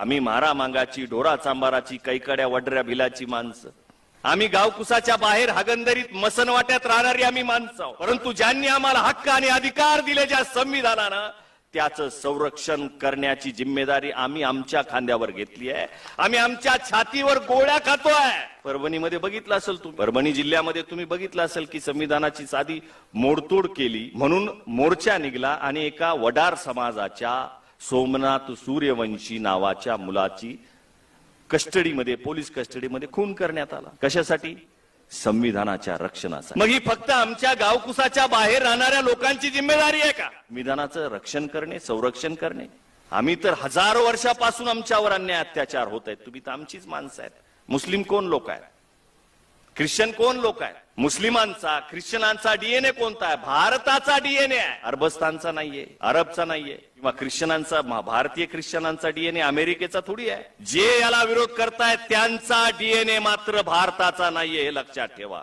आम्ही मारा मांगाची डोरा चांबाराची कैकड्या वडऱ्या भिलाची माणसं. आम्ही गावकुसाच्या बाहेर हगंदरीत मसनवाट्यात राहणारी आम्ही माणसं आहोत. परंतु ज्यांनी आम्हाला हक्क आणि अधिकार दिले ज्या संविधानानं त्याचं संरक्षण करण्याची जिम्मेदारी आम्ही आमच्या खांद्यावर घेतली आहे. आम्ही आमच्या छातीवर गोळ्या खातोय परभणीमध्ये बघितलं असेल तुम्ही परभणी जिल्ह्यामध्ये तुम्ही बघितलं असेल की संविधानाची साधी मोडतोड केली. म्हणून मोर्चा निघाला आणि एका वडार समाजाच्या सोमनाथ सूर्यवंशी नावाच्या मुलाची कस्टडीमध्ये पोलीस कस्टडीमध्ये खून करण्यात आला. कशासाठी? संविधानाच्या रक्षणासाठी. मग ही फक्त आमच्या गावकुसाच्या बाहेर राहणाऱ्या लोकांची जिम्मेदारी आहे का? संविधानाचं रक्षण करणे संरक्षण करणे. आम्ही तर हजारो वर्षापासून आमच्यावर अन्याय अत्याचार होत आहेत. तुम्ही तर आमचीच माणसं आहेत. मुस्लिम कोण लोक आहेत? ख्रिश्चन कोण लोक आहेत मुस्लिमांचा ख्रिश्चनांचा डीएनए कोणता आहे? भारताचा डीएनए आहे. अरबस्तानचा नाहीये अरबचा नाहीये. किंवा ख्रिश्चनांचा भारतीय ख्रिश्चनांचा डीएनए अमेरिकेचा थोडी आहे. जे याला विरोध करतायत त्यांचा डीएनए मात्र भारताचा नाहीये हे लक्षात ठेवा.